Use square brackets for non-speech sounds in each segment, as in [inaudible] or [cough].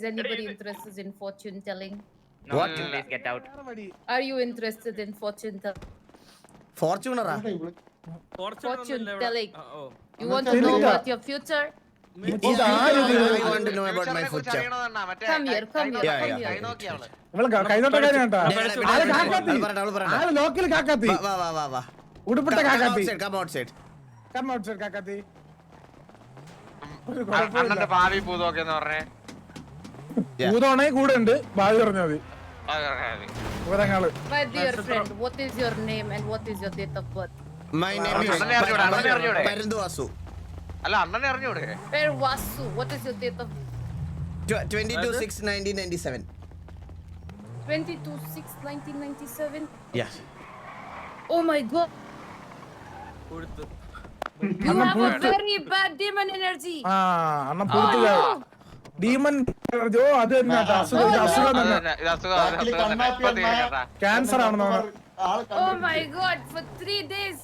Is anybody interested in fortune telling? No, What? please get out. Are you interested in fortune telling? ഫോർച്യൂണറാ Fortune telling. Oh, You want to know about your future? I want to know about my future. Come here, come here, Yeah, come yeah. here. ഇവൾ ക- കൈതൊട്ട കാര്യം കേട്ടാ ആൾ കാക്കാത്തി ആൾ local കാക്കാത്തി. ഉടുപ്പിട്ട Come കാക്കാത്തി ഒരു അണ്ണന്റെ ഭാവി പൂതോക്കെന്ന് പറഞ്ഞേ ഭൂതമാണെങ്കിൽ കൂടെ ഉണ്ട്. ഭാവി പറഞ്ഞാൽ മതി. അണ്ണൻ പൂർത്തിയായി ഇത് അസുഖം അത് തന്നെ അസുഖം അസുഖം തന്നെ. ക്യാൻസർ ആണെന്ന് Oh my god, for three days,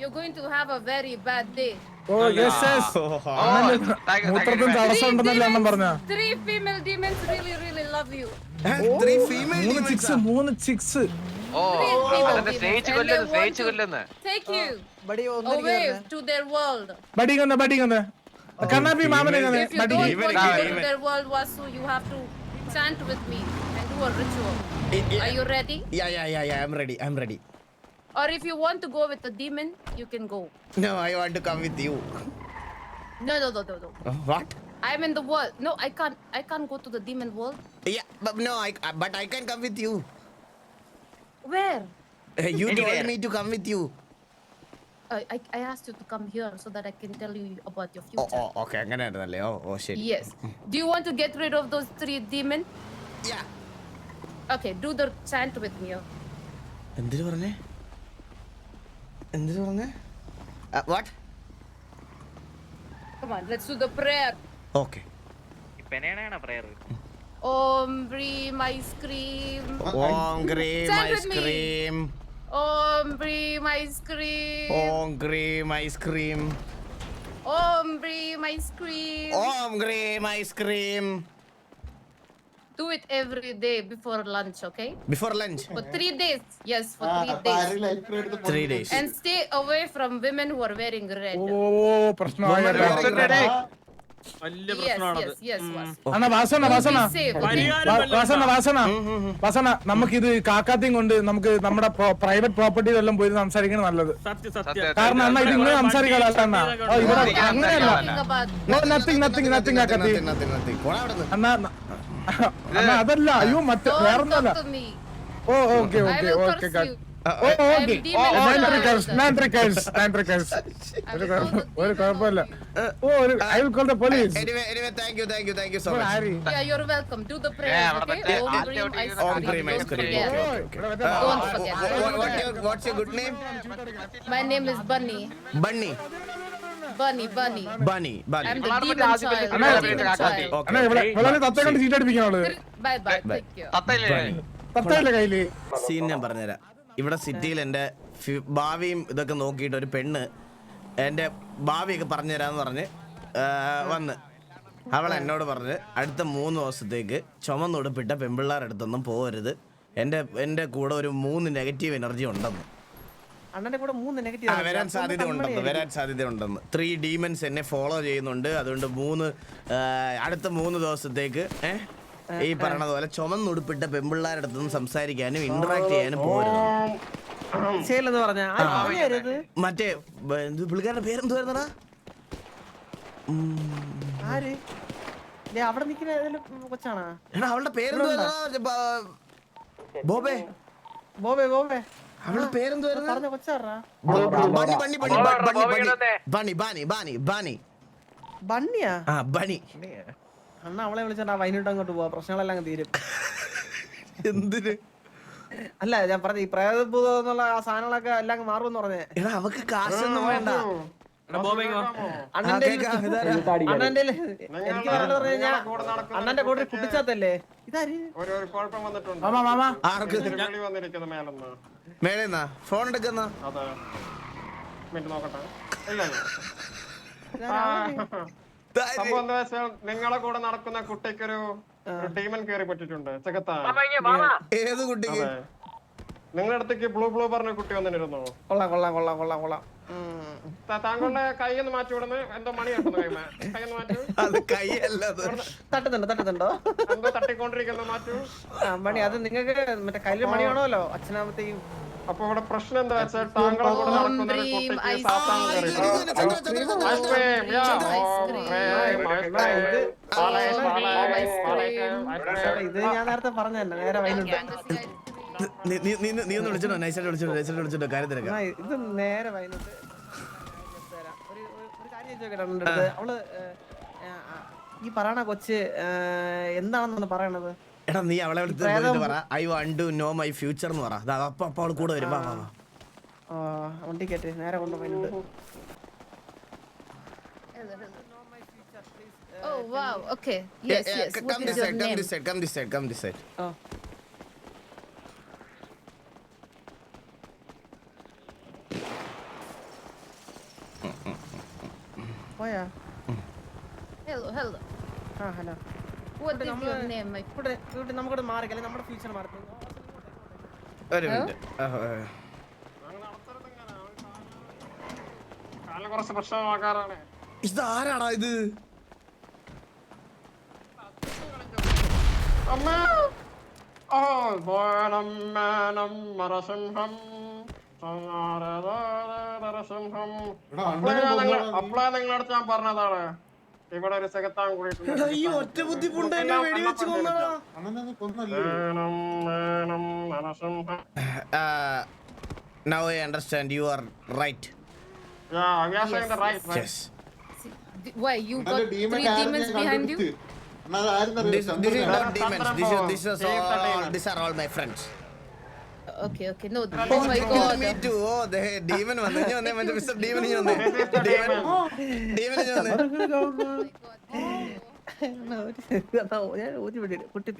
you're going to have a very bad day. Oh yes yes മൂത്രത്തിന് തടസ്സം ഉണ്ടെന്നല്ലേ അണ്ണൻ പറഞ്ഞ three female demons really, really love you. മൂന്ന് demons ചിക്സ്. മൂന്ന് ചിക്സ് ഓ അതെന്നെ സ്നേഹിച്ചു കൊല്ലുന്നു സ്നേഹിച്ചു to കൊല്ലുന്നു Take you away to their world. Kanna bhi mamre na If you don't Even- want to their world Vasu, you have to chant with me and do a ritual. Are you ready? Yeah, yeah, yeah, yeah. I'm ready. I'm ready. Or if you want to go with the demon, you can go. [laughs] No, I want to come with you. No, no, no, no, no. Uh, What? I'm in the world. No, I can't. I can't go to the demon world. Yeah, but no, I. Uh, but I can come with you. Where? Uh, You told me to come with you. I, I, I asked you to come here so that I can tell you about your Oh, future. oh, okay. അങ്ങനെയായിരുന്നല്ലേ ഓ ഓ ശരി Yes. Do you want to get rid of those three demons? Yeah. Okay, do the chant with me. എന്തിനു പറഞ്ഞേ എന്തിനു പറഞ്ഞേ what Come on, let's do the prayer. Okay ഇപ്പൊ എന്നെയാണ് prayer? Om Bream Ice Cream. Om cream Chant with me. Ice cream Om Bream Ice Cream. Om cream ice cream Om Bream Ice Cream. Om cream ice cream Do it every day before lunch, okay? Before lunch For three days. Yes, for three days. Three days And stay away from women who are wearing red. ഓ പ്രശ്നമായി കേട്ടോ. വലിയ പ്രശ്നമാണത്. അണ്ണ വാസന വാസന വാസന വാസന വാസന നമുക്കിത് കാക്കാത്തിയും കൊണ്ട് നമുക്ക് നമ്മുടെ പ്രൈവറ്റ് പ്രോപ്പർട്ടിയിലെല്ലാം പോയി സംസാരിക്കണം നല്ലത്. കാരണം അണ്ണ ഇത് ഇങ്ങനെ അണ്ണ. ഇവിടെ ഇങ്ങനെ അങ്ങനെയല്ല. നത്തിങ് നത്തിങ് നത്തിങ് കാക്കാത്തി അണ്ണ അതല്ല അയ്യോ മറ്റേ വേറൊന്നല്ല. ഓ ഓക്കെ ഓക്കെ ഓക്കെ ഒരു കുഴപ്പമില്ല. ഓ ഒരു I will call the police Yeah, you're welcome. Do the prayer, Yeah, okay? Om Om Ice Cream. Okay, okay. Uh, Don't uh, forget. what your, what's your good name? My name is Bunny. Bunny. Bunny, Bunny. Bunny. Bunny. I'm the demon child. the demon child. Okay. okay. Bye bye. തത്തയില്ല കയ്യിൽ scene ഞാൻ പറഞ്ഞുതരാം ഇവിടെ സിറ്റിയിൽ എന്റെ ഭാവിയും ഇതൊക്കെ നോക്കിയിട്ട് ഒരു പെണ്ണ് എന്റെ ഭാവിയൊക്കെ പറഞ്ഞു തരാമെന്ന് പറഞ്ഞ് വന്ന്. അവൾ എന്നോട് പറഞ്ഞ് അടുത്ത മൂന്ന് ദിവസത്തേക്ക് ചുമന്നുടുപ്പിട്ട പെൺപിള്ളേരുടെ അടുത്തൊന്നും പോകരുത്. എന്റെ എന്റെ കൂടെ ഒരു മൂന്ന് നെഗറ്റീവ് എനർജി ഉണ്ടെന്ന്. അണ്ണന്റെ കൂടെ മൂന്ന് നെഗറ്റീവ് വരാൻ സാധ്യത ഉണ്ടെന്ന് വരാൻ സാധ്യത ഉണ്ടെന്ന്. ത്രീ ഡീമൻസ് എന്നെ ഫോളോ ചെയ്യുന്നുണ്ട്. അതുകൊണ്ട് മൂന്ന് അടുത്ത മൂന്ന് ദിവസത്തേക്ക് ഏ, ഈ പറഞ്ഞതുപോലെ പോലെ ചുമന്നുടുപ്പിട്ട പെൺപിള്ളേരുടെ അടുത്തൊന്നും സംസാരിക്കാനും ഇന്ററാക്ട് ചെയ്യാനും പറഞ്ഞ ആരത് മറ്റേ പുള്ളിക്കാരുടെ പേരെന്തുവായിരുന്നടാ? ആര്? അവിടെ കൊച്ചാണാ? എടാ അവളുടെ പേരെന്തുവായിരുന്നടാ? ബോബേ. ബോബേ ബോബേ. അവളുടെ പേരെന്തുവായിരുന്നു? പറഞ്ഞ കൊച്ചാറാ ആ ബണി അണ്ണ അവളെ വിളിച്ചാ വൈകിട്ട് അങ്ങോട്ട് പോവാ. പ്രശ്നങ്ങളെല്ലാം അങ്ങ് തീരും. എന്തിന്? അല്ല ഞാൻ പറഞ്ഞ ഈ പ്രേതഭൂതം എന്നുള്ള ആ സാധനങ്ങളൊക്കെ എല്ലാം അങ്ങ് മാറുമെന്ന് പറഞ്ഞേ. എടാ അവക്ക് കാശൊന്നും വേണ്ട. അണ്ണന്റെ കൂടെ കുട്ടിച്ചാത്തല്ലേ? ഇതാര്? മേലെന്നാ. ഫോൺ എടുക്കുന്ന? നോക്കട്ടെ. ഇല്ല ഇല്ല. ഇതാരാ? സംഭവം എന്താ വെച്ചാൽ നിങ്ങളെ കൂടെ നടക്കുന്ന കുട്ടിക്കൊരു ടീമൻ കയറി പറ്റിട്ടുണ്ട് ചെക്കത്താൻ ഏത് കുട്ടിക്ക്? നിങ്ങളുടെ അടുത്തേക്ക് ബ്ലൂ ബ്ലൂ പറഞ്ഞ കുട്ടി വന്നിരുന്നു? കൊള്ളാം കൊള്ളാം കൊള്ളാം കൊള്ളാം കൊള്ളാം. താങ്കളുടെ മാറ്റി വിടുന്നു. എന്തോ മണി കിട്ടുന്നു കൈമേ കൈയൊന്ന് മാറ്റൂ. അത് കൈയല്ല അത്. തട്ടുന്നുണ്ടോ തട്ടുന്നുണ്ടോ? എന്തോ തട്ടിക്കൊണ്ടിരിക്കുന്നു മാറ്റു. ആ മണി അത് നിങ്ങൾക്ക് മറ്റേ കയ്യിൽ മണി വേണമല്ലോ അച്ഛനാമത്തെയും അപ്പൊ ഇവിടെ പ്രശ്നം എന്താ വെച്ചാൽ താങ്കളെ കൂടെ കുട്ടിക്ക്. ഇത് ഞാൻ നേരത്തെ നേരെ നീ നീ നീ നീ ഒന്ന് വിളിച്ചിട്ടോ? നൈസായിട്ട് വിളിച്ചിട്ടോ? നൈസായിട്ട് വിളിച്ചിട്ടോ? കാര്യം തിരക്കാം ഇത് നേരെ വൈകുന്നേരം ഒരു കാര്യം ചോദിക്കട്ടെ അവൾ ഈ പറയണ കൊച്ച് എന്താണെന്നൊന്ന് എന്താണെന്നാണ് പറയണത്? എടാ നീ അവളെ പറ. I want to know my future എന്ന് പറ. അപ്പൊ അപ്പൊ അവൾ കൂടെ ആ ഹലോ. നമുക്കിവിടെ മാറിക്കല്ലേ നമ്മുടെ ഫ്യൂച്ചർ മാറി ഒരു മിനിറ്റ്. ഇതാരാടാ ഇത് ആരാടാ ഇത്? അമ്മ! ഓ വേണം വേണം മരസിംഹം നരസിംഹം. അപ്പളേ നിങ്ങളടുത്ത് ഞാൻ പറഞ്ഞതാണ്. ഇവിടെ ഒരു സെകത്താൻ കൂടിയിട്ടുണ്ട് ഈ ഒറ്റ ബുദ്ധിമുട്ട് എന്നെ വെടിവെച്ച് കൊന്നടാ now I understand you are right we are saying the right, right? Yes Why you got three demons behind you? This, this is not demons. This is this is all these are all my friends. Okay, okay no oh my god me too oh the demon വന്നു. ഞാൻ വന്നേ മറ്റേ mister ഞാൻ വന്നേ. [laughs] Demon. Demon. [laughs] ഞാൻ വന്നേ. ഞാൻ കുട്ടി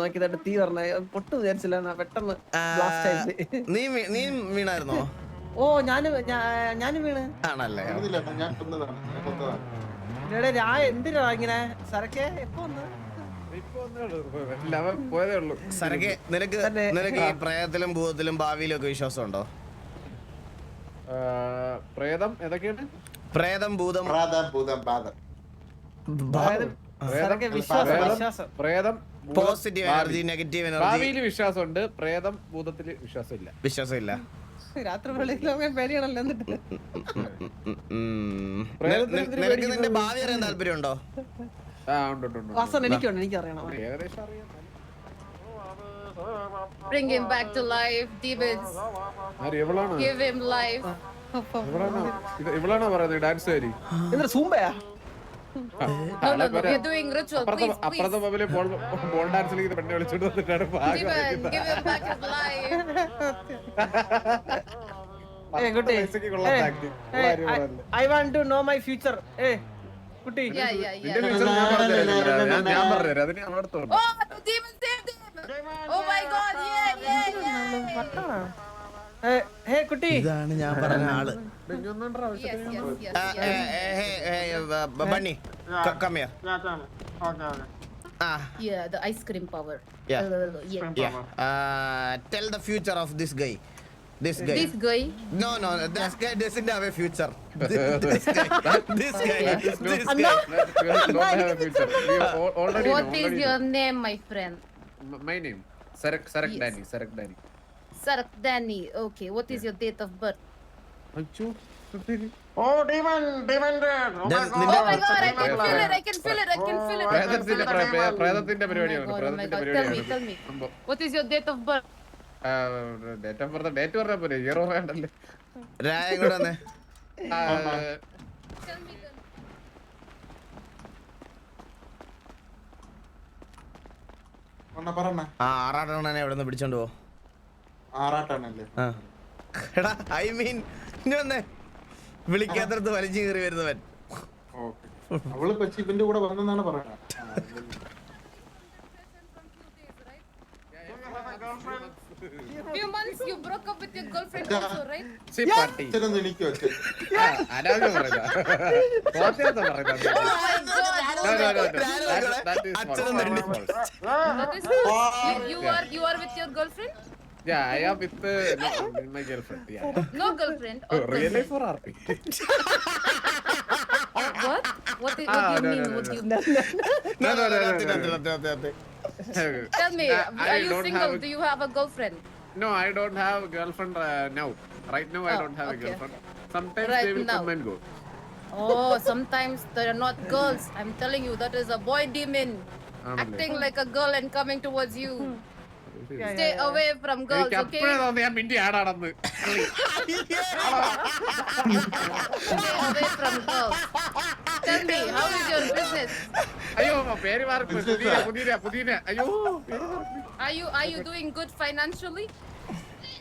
നോക്കിയതായിട്ട് തീ പറഞ്ഞ. പൊട്ടു വിചാരിച്ചില്ല എന്നാ പെട്ടെന്ന് നീ നീ വീണായിരുന്നോ? ഓ ഞാനും ഞാ- ഞാനും വീണ്. ആണല്ലേ? ഇവിടെ രാ എന്തിനാ ഇങ്ങനെ? സരക്കെ എപ്പോ വന്ന്? പോയതേ ഉള്ളൂ. സരക്കെ നിനക്ക് നിനക്ക് ഈ പ്രേതത്തിലും ഭൂതത്തിലും ഭാവിയിലും ഒക്കെ വിശ്വാസം ഉണ്ടോ പ്രേതം ഏതൊക്കെയാണ് പ്രേതം ഭൂതം. അതായത് സരക്കെ വിശ്വാസം പ്രേതം, വിശ്വാസം. പ്രേതം ഭൂതം, പോസിറ്റീവ് ഭാവി. എനർജി നെഗറ്റീവ് എനർജി ഭാവിയിൽ വിശ്വാസമുണ്ട് പ്രേതം ഭൂതത്തിൽ വിശ്വാസമില്ല. വിശ്വാസം ഇല്ല രാത്രി വെളിയിലൊക്കെ പേടിയാണല്ലോ എന്നിട്ട്. ഉം. നിനക്ക് നിന്റെ? ഭാവി അറിയാൻ താല്പര്യമുണ്ടോ? ആ ഉണ്ട് വാസന എനിക്കുണ്ട് എനിക്കറിയണം ഏകദേശം അറിയാം Bring him back to life, demons. Give him life. ഇവളാണോ പറയുന്നത് ഡാൻസ് കാരി എന്നിട്ട് സൂമ്പയാ No, no, no. We're doing ritual. അപ്പുറത്തെ Please, അപ്പുറത്തെ please. ബോൾ ബോൾ ഡാൻസ് കളിക്കുന്ന പെണ്ണെ വിളിച്ചോണ്ട് വന്നിട്ടാണ് ഭാഗം Demon, give him back his life. ഏ കുട്ടി പൈസക്ക് കൊള്ളാത്ത acting. ഉള്ള കാര്യം പറയല്ലേ. I want to know my future ഏ കുട്ടി. ഹേ കുട്ടി. ഇതാണ് ഞാൻ പറഞ്ഞ ആൾ. Future of this guy this guy. This guy. No, no, no, this guy doesn't have a future. This guy, this guy, this guy. Don't have a future. We have al- already What is already your name, my friend? M- My name. Sarak Sarak Yes. Danny. Sarak Danny. Sarak Danny. Okay. What is your date of birth? Oh, demon dead. Oh my Then- God. Oh my God! I can feel it. I can feel it. I can feel it. I can feel പ്രേതത്തിന്റെ it. പ്ര- പ്രേ- പ്രേതത്തിന്റെ Oh my പരിപാടിയാണ് God, oh my പ്രേതത്തിന്റെ God. Tell me, പരിപാടിയാണ് tell me. സംഭവം What is your date of birth? Date of birth date പറഞ്ഞാ പോരെ ഇയർ വേണ്ടല്ലേ? രായ കൂടെ വന്നേ? ആ, എവിടെ നിന്ന് പിടിച്ചോണ്ട് പോ. ആറാട്ടാണല്ലേ എടാ ഐ മീൻ ഇനി വന്നേ. വിളിക്കാത്തടത്ത് വലിച്ചു കയറി വരുന്നവൻ. ഓക്കെ. അവൾ പക്ഷെ ഇവന്റെ കൂടെ വന്നെന്നാണ് പറയുന്നത് few months you broke up with your girlfriend also, right? സി പട്ടി അച്ഛനൊന്ന് എനിക്ക് വെച്ച് അനാവശ്യം പറയുന്ന കോട്ടയത്ത് പറയുന്നത് Oh my god. No, no, no, no. ഞാനും That- is false. That is false. You, you are you are with your girlfriend? Yeah, I am with uh, no, my girlfriend. Yeah. No girlfriend. or Really cousin. for RP? What? What, do- what Ah, do you no, mean? no, what no, do you no. No, no, no, no, അതെ, no, [laughs] അതെ, no. അതെ, അതെ, അതെ. Tell me, Uh, I are you don't single? have a- Do you have a girlfriend? No, I don't have a girlfriend uh, now. Right now, I Oh, don't have okay. a girlfriend. Sometimes Right they will now. come and go. Oh, sometimes they are not girls. I'm telling you, that is a boy demon ആണല്ലേ? acting like a girl and coming towards you. Yeah, Stay yeah, yeah. away from girls, എനിക്ക് okay? അപ്പഴേ തോന്നി ഞാൻ മിണ്ടി ആടാണെന്ന് Stay away from girls. Tell me, how is your business? അയ്യോ പേര് മാറി പുതിയ പുതിയ പുതിയ അയ്യോ പേര് മാറി. Are you are you doing good financially?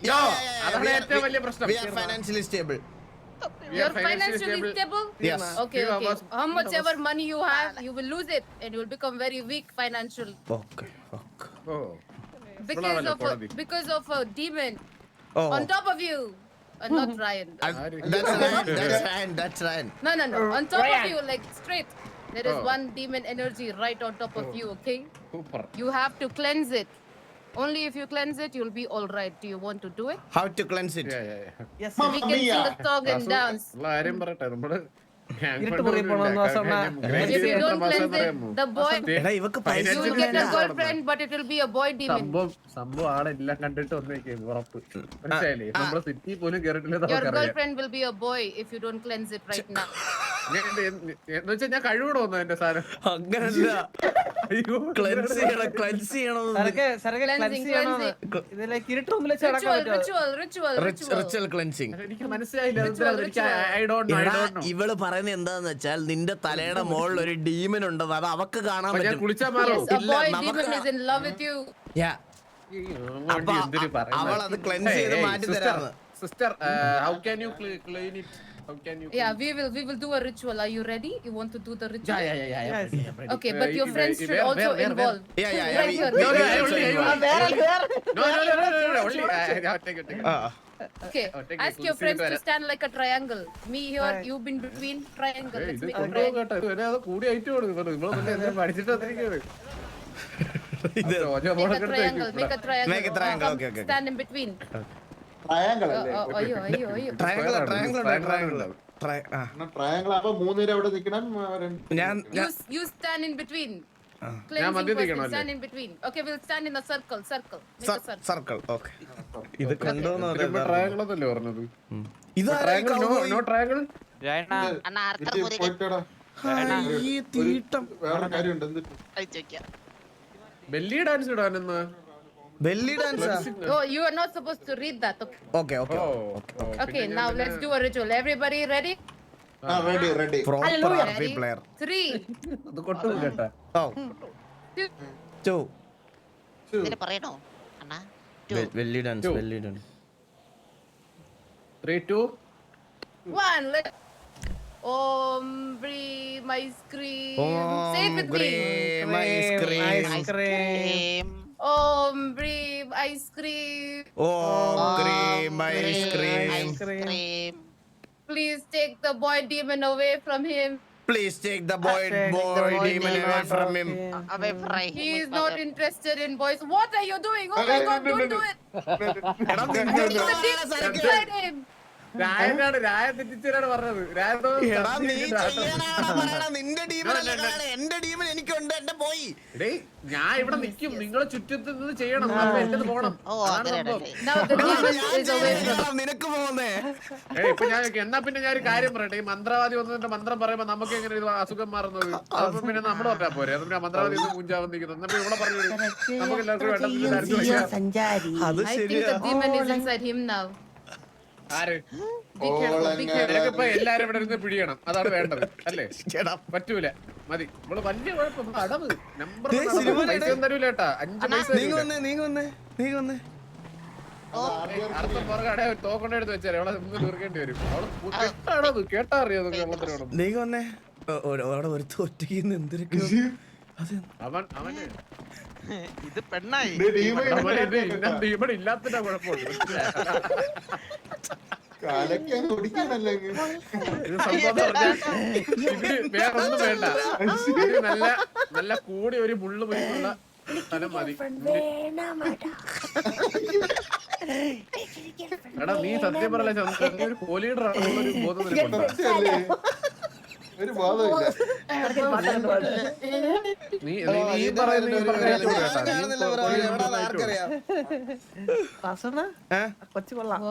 Yeah, yeah, yeah, അതാണ് we are- ഏറ്റവും we- വലിയ പ്രശ്നം. We are financially stable. We are You're financially financially stable? Yes. Okay, Few of okay. us- How much ever money you have, you will lose it and you will become very weak financially Okay, okay. Oh because Bravo, of a, Kodadi. because of a demon Oh, on top of you. And not Ryan. I- that's Ryan, that's Ryan, that's Ryan. No, no, no. On top of you, like straight. There is Oh. one demon energy right on top of you, okay? Super. You have to cleanse it. Only if you cleanse it, you'll be all right. Do you want to do it? How to cleanse it? Yeah, yeah, yeah. Yes, We can sing the song and dance. If you don't cleanse it, the boy, you will get a girlfriend, but it will be a boy demon. സംഭവം സംഭവം ആളെല്ലാം കണ്ടിട്ട് വന്നേക്കും ഉറപ്പ് മനസ്സിലായില്ലേ നമ്മുടെ city പോലും കേറിട്ടില്ല Your girlfriend will be a boy if you don't cleanse it right now. ഞാൻ കഴിവൂടെ വന്നു എന്റെ സാധനം. അങ്ങനല്ല. ക്ലെൻസ് ചെയ്യണം ക്ലെൻസ് ചെയ്യണം. റിച്വൽ ക്ലെൻസിങ് എനിക്ക് മനസ്സിലായില്ല ഇവൾ പറയുന്നത് എന്താന്ന് വെച്ചാൽ നിന്റെ തലയുടെ [laughs] മുകളിൽ ഒരു ഡീമൻ ഉണ്ടെന്ന് അത് അവക്ക് കാണാൻ പറ്റും. അവൾ അത് ക്ലെൻസ് ചെയ്ത് മാറ്റി തരാറ് sister how can you clean it how can you? Yeah, we will we will do a ritual. Are you ready? You want to do the ritual? Yeah, yeah, yeah, yeah. Yes. Ready. Okay, but your Uh, friends should where- also where- where- involve. Yeah, yeah, yeah. Right here. no, No, no, no, no, no, only- no, no, no, no, no, No, no, no, no, no, no, only take it, take it. Okay, Oh, ask your friends to stand like a triangle. Me here, Right. you been between triangle. Let's make a triangle. Make a triangle. Make a triangle. Uh, okay, okay, okay. Stand in between. Triangle അല്ലേ [laughs] അയ്യോ, അയ്യോ, അയ്യോ. ആണ്. Tri- ആ. Triangle ആകുമ്പോ മൂന്നുപേരും അവിടെ നിൽക്കണം ഞാൻ You, stand in circle. Circle okay [laughs] ഇത് ഇതിലിപ്പോ triangle എന്നല്ലേ പറഞ്ഞത്? ഇതാരാ ഈ ട്രയാങ്കിൾ ട്രയാങ്കിൾ? തീട്ടം. വേറെ എന്നിട്ട് belly dance ഇടാനെന്ന്. Belly dancer. Oh, you are not supposed to read that. Okay. okay okay, okay, okay. Okay, okay now let's do a ritual. Everybody ready? Ah, ready, ready. Proper RP player. Ready? Player. Three, അത് കൊട്ടും കേട്ടാ ഓ two, two പറയണോ അണ്ണാ belly dance Two. Belly dance three two one. Let. Om Bream ice Om Say it with me. Cream, ice cream. Ice cream. Om Bream ice cream. Oh, cream, ice cream. Ice cream. Cream Please take the boy demon away from him. Please take the boy, Take the boy boy demon away from him. Away fry He is not interested in boys. What are you doing? Oh my god, don't do it. എടാ, നിന്റെ He's the demon inside him. രായനാണ് രായ തെറ്റിച്ചാണ് പറഞ്ഞത്. എടാ, നീ പറയണ? നിന്റെ. എന്റെ ടീമിൽ എനിക്കുണ്ട് എന്റെ പോയി. ഞാൻ ഇവിടെ നിൽക്കും നിങ്ങളെ ചുറ്റത്ത് നിന്ന് ചെയ്യണം. അപ്പൊ എന്റെ പോണം. ഓ അതാണ് അങ്ങനെ സംഭവം. ഞാൻ നിനക്ക് പോകുന്നേ ഏയ് ഇപ്പൊ ഞാൻ എന്നാ പിന്നെ ഞാൻ ഒരു കാര്യം പറയട്ടെ. ഈ മന്ത്രവാദി വന്നതിന്റെ മന്ത്രം പറയുമ്പോ നമുക്ക് എങ്ങനെ ഇത് അസുഖം മാറുന്നത്? അപ്പൊ പിന്നെ നമ്മൾ പറഞ്ഞാ പോരെ. അത് പിന്നെ മന്ത്രവാദി ഒന്ന് മൂഞ്ചാവൻ നിൽക്കുന്നത് എന്നാ പിന്നെ ഇവിടെ പറഞ്ഞു നമുക്ക് എല്ലാവർക്കും വേണ്ടത് സഞ്ചാരി. അത് I think ശരിയാ. the demon is inside him now. ആര് Be careful, be careful. നിനക്കിപ്പോ എല്ലാരും ഇവിടെ ഇരുന്ന് പിടിയണം. അതാണ് വേണ്ടത് അല്ലേ? പറ്റൂല. മതി. നമ്മൾ വലിയ കുഴപ്പം അടവ്. നമ്പർ പൈസ ഒന്നും തരൂല. കേട്ടാ അഞ്ച് പൈസ അടുത്ത പുറകടെ തോക്കൊണ്ട എടുത്ത് വെച്ചാൽ അവളെ നിന്ന് തീർക്കേണ്ടി വരും. അവൾ കേട്ടാണത് കേട്ടാ അറിയോ വെള്ളത്തിനോട്? നീ വന്നേ ഒ- ഒ- അവിടെ ഒരു ഒറ്റയ്ക്ക് എന്തൊക്കെ അവൻ അവന് ഇത് പെണ്ണായി. ടീമൺ ഇല്ലാത്തതിന്റെ കുഴപ്പമുണ്ട്. ഇത് സംഭവം എന്ന് പറഞ്ഞാൽ ഇതിന് വേറൊന്നും വേണ്ട. നല്ല നല്ല കൂടി ഒരു മുള്ളു പോയിട്ടുള്ള സ്ഥലം മതി. എടാ നീ സത്യം പറയല നീ ഒരു കോലീഡർ ആണെന്നൊരു ഒരു ബോധം നിനക്കുണ്ട്? ഒരു ബോധമില്ല. നീ നീ നീ പറയുന്ന ഈ പറഞ്ഞ കേട്ടാ. നീ ഏ? കൊച്ചു കൊള്ളാം.